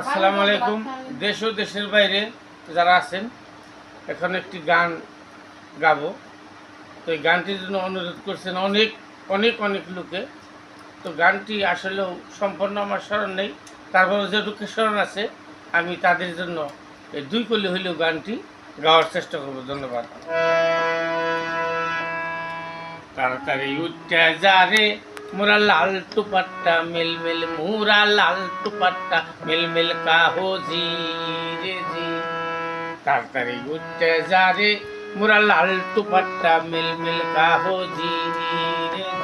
আসসালামু আলাইকুম। দেশ ও দেশের বাইরে যারা আছেন এখন একটি গান গাবো। তো এই গানটির জন্য অনুরোধ করছেন অনেক অনেক অনেক লোকে। তো গানটি আসলেও সম্পূর্ণ আমার স্মরণ নেই। তারপরে যেটুকু স্মরণ আছে আমি তাদের জন্য এই দুই কলি হইলেও গানটি গাওয়ার চেষ্টা করব। ধন্যবাদ। তাড়াতাড়ি উঠতে যা রে মোরা লাল টুপাট্টা মিলমিল মিল মোরা লাল টুপাট্টা মিলমিল মিল কাহো জি রে জি তাড়াতাড়ি উঠতে যা রে মোরা লাল টুপাট্টা মিলমিল মিল কাহো জি রে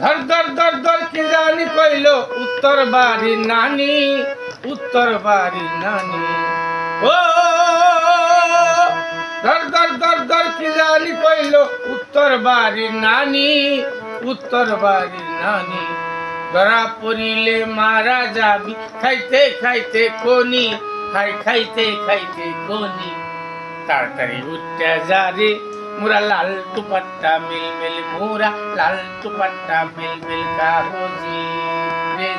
ধর ধর ধর ধর, কি জানি কইল? উত্তর বাড়ি নানি, উত্তর বাড়ি নানি। ও ধর ধর ধর ধর, কি জানি কইল? উত্তর বাড়ি নানি, উত্তর বাড়ি নানি। ধরা পড়িলে মারা যাবি। খাইতে খাইতে কোনি খাই, খাইতে খাইতে কোনি তাড়াতাড়ি উঠতে যা রে। মোরা লাল টুপাট্টা মিল মিল মোরা লাল টুপাট্টা মিল মিল কাহো জি রে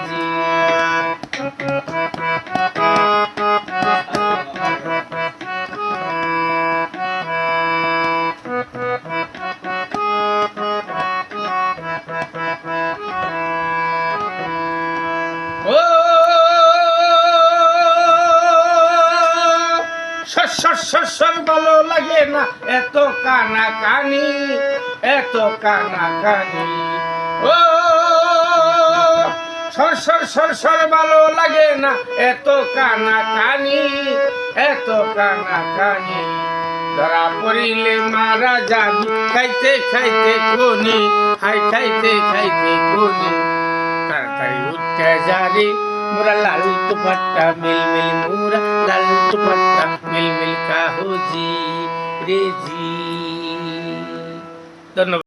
সর সর ভালো লাগে না এত কানা কানি এত কানা কানি ও সর সর সর সর ভালো লাগে না এত কানা কানি এত কানা কানি ধরা পড়িলে মারা যাবি খাইতে খাইতে কোনি খাই খাইতে খাইতে কোনি তাড়াতাড়ি উঠতে যা রে মোরা লাল দুপাট্টা, মিল মিল মোরা লাল দুপাট্টা, মিল মিল কাহো জি রে জি। ধন্যবাদ।